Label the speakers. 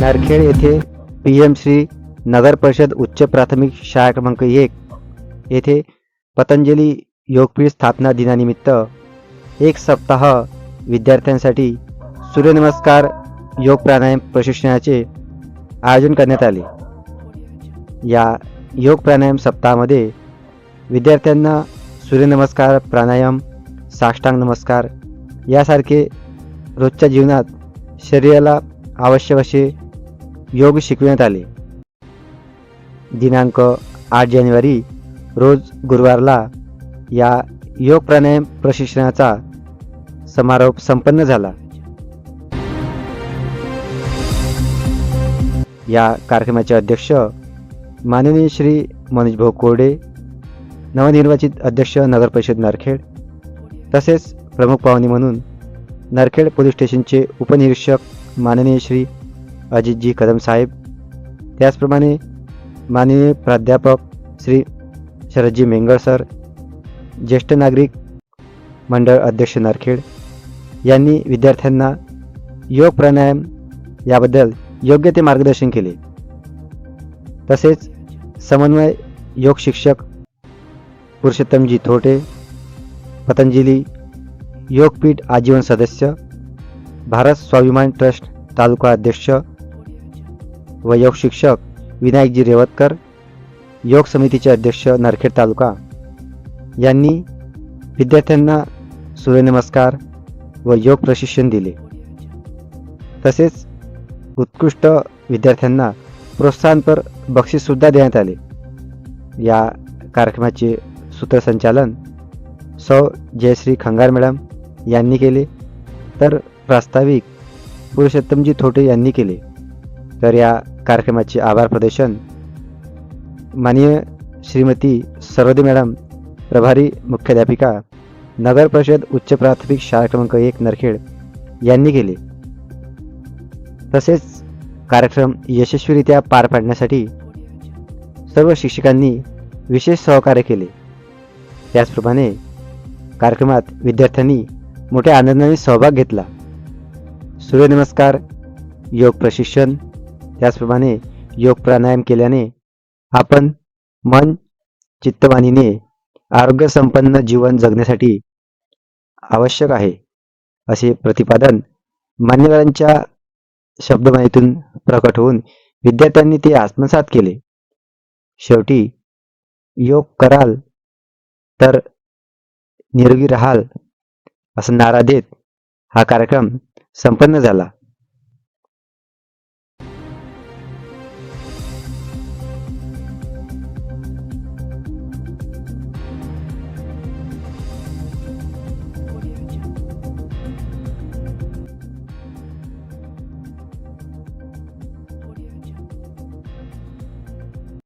Speaker 1: नरखेड येथे P M Shri नगर परिषद उच्च प्राथमिक शाळा क्रमांक एक येथे पतंजली योगपीठ स्थापना दिनानिमित्त एक सप्ताह विद्यार्थ्यांसाठी सूर्यनमस्कार योग प्राणायाम प्रशिक्षणाचे आयोजन करण्यात आले. या योग प्राणायाम सप्ताहामध्ये विद्यार्थ्यांना सूर्यनमस्कार प्राणायाम साष्टांग नमस्कार यासारखे रोजच्या जीवनात शरीराला आवश्यक असे योग शिकविण्यात आले. दिनांक आठ जानेवारी रोज गुरुवारला या योग प्राणायाम प्रशिक्षणाचा समारोप संपन्न झाला. या कार्यक्रमाचे अध्यक्ष माननीय श्री मनोज भाऊ कोरडे नवनिर्वाचित अध्यक्ष नगर परिषद नरखेड तसेच प्रमुख पाहुणे म्हणून नरखेड पोलीस स्टेशनचे उपनिरीक्षक माननीय श्री अजितजी कदम साहेब. त्याचप्रमाणे माननीय प्राध्यापक श्री शरदजी मेंगळ सर ज्येष्ठ नागरिक मंडळ अध्यक्ष नारखेड यांनी विद्यार्थ्यांना योग प्राणायाम याबद्दल योग्य ते मार्गदर्शन केले. तसेच समन्वय योग शिक्षक पुरुषोत्तमजी थोटे पतंजली योगपीठ आजीवन सदस्य भारत स्वाभिमान ट्रस्ट तालुका अध्यक्ष व योग शिक्षक विनायकजी रेवतकर योग समितीचे अध्यक्ष नरखेड तालुका. यांनी विद्यार्थ्यांना सूर्यनमस्कार व योग प्रशिक्षण दिले. तसेच उत्कृष्ट विद्यार्थ्यांना प्रोत्साहनपर बक्षीससुद्धा देण्यात आले. या कार्यक्रमाचे सूत्रसंचालन सौ जयश्री खंगार मॅडम यांनी केले. तर प्रास्ताविक पुरुषोत्तमजी थोटे यांनी केले. तर या कार्यक्रमाचे आभार प्रदर्शन. माननीय श्रीमती सरोदे मॅडम प्रभारी मुख्याध्यापिका नगर परिषद उच्च प्राथमिक शाळा क्रमांक एक नरखेड यांनी केले. तसेच कार्यक्रम यशस्वीरित्या पार पाडण्यासाठी सर्व शिक्षकांनी विशेष सहकार्य केले. त्याचप्रमाणे कार्यक्रमात विद्यार्थ्यांनी मोठ्या आनंदाने सहभाग घेतला. सूर्यनमस्कार योग प्रशिक्षण त्याचप्रमाणे योग प्राणायाम केल्याने आपण मन चित्तवाणीने आरोग्यसंपन्न जीवन जगण्यासाठी आवश्यक आहे असे प्रतिपादन मान्यवरांच्या शब्दमाळेतून प्रकट होऊन विद्यार्थ्यांनी ते आत्मसात केले. शेवटी योग कराल तर निरोगी राहाल असा नारा देत हा कार्यक्रम संपन्न झाला.